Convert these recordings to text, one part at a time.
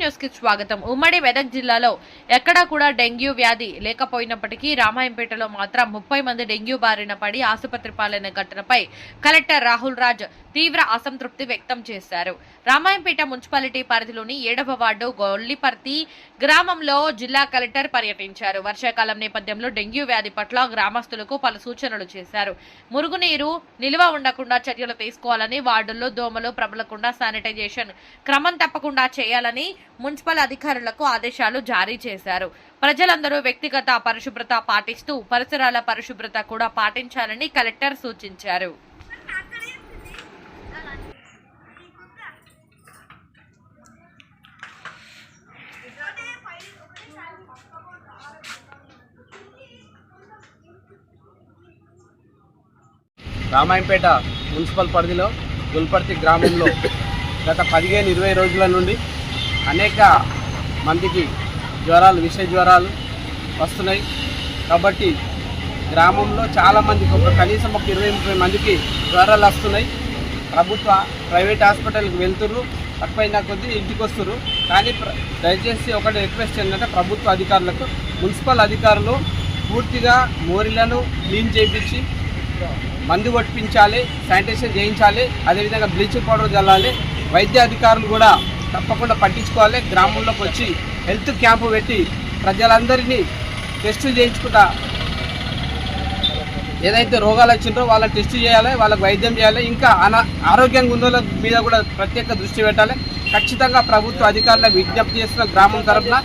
న్యూస్కి స్వాగతం. ఉమ్మడి మెదక్ జిల్లాలో ఎక్కడా కూడా డెంగ్యూ వ్యాధి లేకపోయినప్పటికీ రామాయంపేటలో మాత్రం ముప్పై మంది డెంగ్యూ బారిన పడి ఆసుపత్రి పాలైన ఘటనపై కలెక్టర్ రాహుల్ రాజ్ తీవ్ర అసంతృప్తి వ్యక్తం చేశారు. రామాయంపేట మున్సిపాలిటీ పరిధిలోని ఏడవ వార్డు గొల్లిపర్తి గ్రామంలో జిల్లా కలెక్టర్ పర్యటించారు. వర్షాకాలం నేపథ్యంలో డెంగ్యూ వ్యాధి పట్ల గ్రామస్తులకు పలు సూచనలు చేశారు. మురుగునీరు నిల్వ ఉండకుండా చర్యలు తీసుకోవాలని వార్డుల్లో దోమలు ప్రబలకుండా శానిటైజేషన్ క్రమం తప్పకుండా చేయాలని మున్సిపల్ అధికారులకు ఆదేశాలు జారీ చేశారు. ప్రజలందరూ వ్యక్తిగత పరిశుభ్రత పాటిస్తూ పరిసరాల పరిశుభ్రత కూడా పాటించాలని కలెక్టర్ సూచించారు. రామాయంపేట మున్సిపల్ పరిధిలో గుల్పర్తి గ్రామంలో గత పదిహేను ఇరవై రోజుల నుండి అనేక మందికి జ్వరాలు విష జ్వరాలు వస్తున్నాయి. కాబట్టి గ్రామంలో చాలామందికి ఒక కనీసం ఒక ఇరవై ముప్పై మందికి జ్వరాలు వస్తున్నాయి. ప్రభుత్వ ప్రైవేట్ హాస్పిటల్కి వెళ్తుర్రు. తక్కువైన కొద్దీ ఇంటికి వస్తుర్రు. కానీ దయచేసి ఒకటి రిక్వెస్ట్ ఏంటంటే ప్రభుత్వ అధికారులకు మున్సిపల్ అధికారులు పూర్తిగా మోరిలను క్లీన్ చేయించి మందు కొట్టించాలి శానిటైజేషన్ చేయించాలి అదేవిధంగా బ్లీచింగ్ పౌడర్ చల్లాలి. వైద్య అధికారులు కూడా తప్పకుండా పట్టించుకోవాలి. గ్రామంలోకి వచ్చి హెల్త్ క్యాంపు పెట్టి ప్రజలందరినీ టెస్టులు చేయించుకుంటా ఏదైతే రోగాలు వచ్చిందో వాళ్ళని టెస్ట్ చేయాలి వాళ్ళకి వైద్యం చేయాలి. ఇంకా అనా ఆరోగ్యంగా ఉన్న మీద కూడా ప్రత్యేక దృష్టి పెట్టాలి. ఖచ్చితంగా ప్రభుత్వ అధికారులకు విజ్ఞప్తి చేస్తున్న గ్రామం తరఫున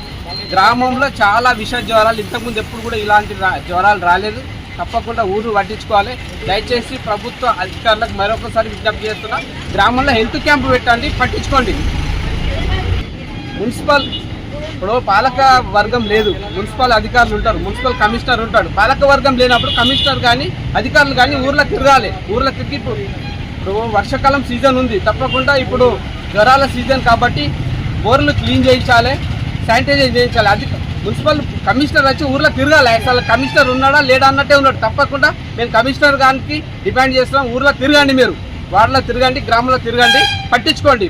గ్రామంలో చాలా విష జ్వరాలు ఇంతకుముందు ఎప్పుడు కూడా ఇలాంటి జ్వరాలు రాలేదు. తప్పకుండా ఊరు పట్టించుకోవాలి. దయచేసి ప్రభుత్వ అధికారులకు మరొకసారి విజ్ఞప్తి చేస్తున్నా గ్రామంలో హెల్త్ క్యాంపు పెట్టండి పట్టించుకోండి. మున్సిపల్ ఇప్పుడు పాలక వర్గం లేదు మున్సిపల్ అధికారులు ఉంటారు మున్సిపల్ కమిషనర్ ఉంటాడు. పాలక వర్గం లేనప్పుడు కమిషనర్ కానీ అధికారులు కానీ ఊర్లోకి తిరగాలి. ఊర్లోకి తిరిగి ఇప్పుడు ఇప్పుడు వర్షాకాలం సీజన్ ఉంది. తప్పకుండా ఇప్పుడు జ్వరాల సీజన్ కాబట్టి బోర్లు క్లీన్ చేయించాలి శానిటైజర్ చేయించాలి. అధిక మున్సిపల్ కమిషనర్ వచ్చి ఊర్లో తిరగాలి. అసలు కమిషనర్ ఉన్నాడా లేడా అన్నట్టే ఉన్నాడు. తప్పకుండా మేము కమిషనర్ గారికి డిమాండ్ చేస్తున్నాం. ఊర్లో తిరగండి మీరు. వార్డులో తిరగండి గ్రామంలో తిరగండి పట్టించుకోండి.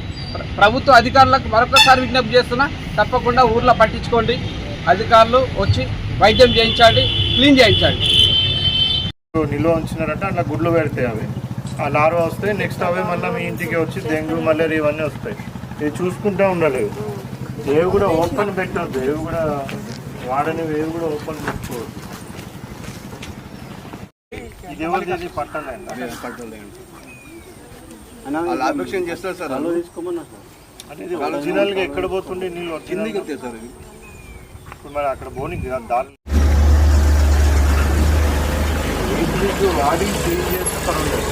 ప్రభుత్వ అధికారులకు మరొకసారి విజ్ఞప్తి చేస్తున్నా తప్పకుండా ఊర్లో పట్టించుకోండి. అధికారులు వచ్చి వైద్యం చేయించండి క్లీన్ చేయించండి. నిల్వ ఉంచినారంటే అట్లా గుడ్లు పెడతాయి అవి. ఆ లార్వా వస్తాయి నెక్స్ట్ అవే మళ్ళీ మీ ఇంటికి వచ్చి డెంగ్యూ మలేరియా ఇవన్నీ వస్తాయి. ఇది చూసుకుంటూ ఉండలేదు. ఏవి కూడా ఓపెన్ పెట్టొద్దు. ఏవి కూడా వాడనివి ఏవి కూడా ఓపెన్ పెట్టుకోవద్దు. ఇది ఎవరిది ఇది వాళ్ళు అభిక్షణ చేస్తారు సార్ అనేది ఒరిజినల్గా ఎక్కడ పోతుండే నీళ్ళు కిందికి వస్తాయి సార్. ఇప్పుడు మరి అక్కడ పోనీ దారి. వాడి క్లీన్ చేస్తే పర్వాలేదు.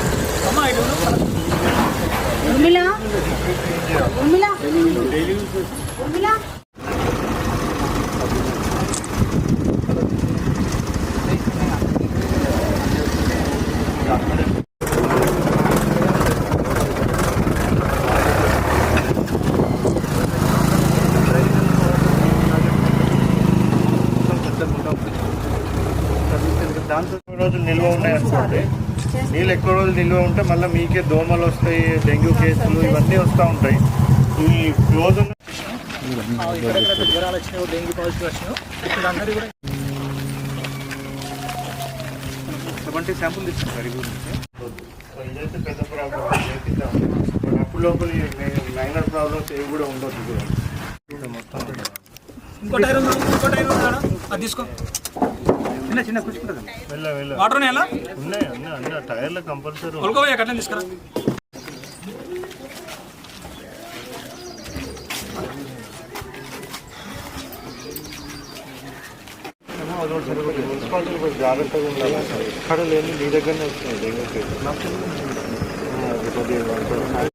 దాంతో రోజులు నిల్వ ఉన్నాయి అనుకోండి. నీళ్ళు ఎక్కువ రోజులు నిల్వ ఉంటే మళ్ళీ మీకే దోమలు వస్తాయి డెంగ్యూ కేసులు ఇవన్నీ వస్తూ ఉంటాయి. ఈ జ్వరాలు వచ్చినాయో డెంగ్యూ పాజిటివ్ వచ్చినాయో అందరూ కూడా శాంపుల్ తీసుకున్నారు సార్ ఇవి సో ఇదైతే పెద్ద ప్రాబ్లం. చేపిద్దాం బట్ అప్పుడు లోపల మైనర్ ప్రాబ్లమ్స్ ఏవి కూడా మొత్తం ఇంకో టైర్ ఉంది? ఇంకో టైర్ ఉంది అది తీసుకో. చిన్న చిన్న కూర్చుంటుంది వెళ్ళ వెళ్ళ. వాటర్ ఉన్నాయి? ఉన్నాయి అన్ని టైర్లు కంపల్సరీ తీసుకురా. మున్సిపాలిటీ కొంచెం జాగ్రత్తగా ఉండాలి ఎక్కడ లేని మీ దగ్గరనే వస్తున్నాయి డెంగ్యూ కేసు అది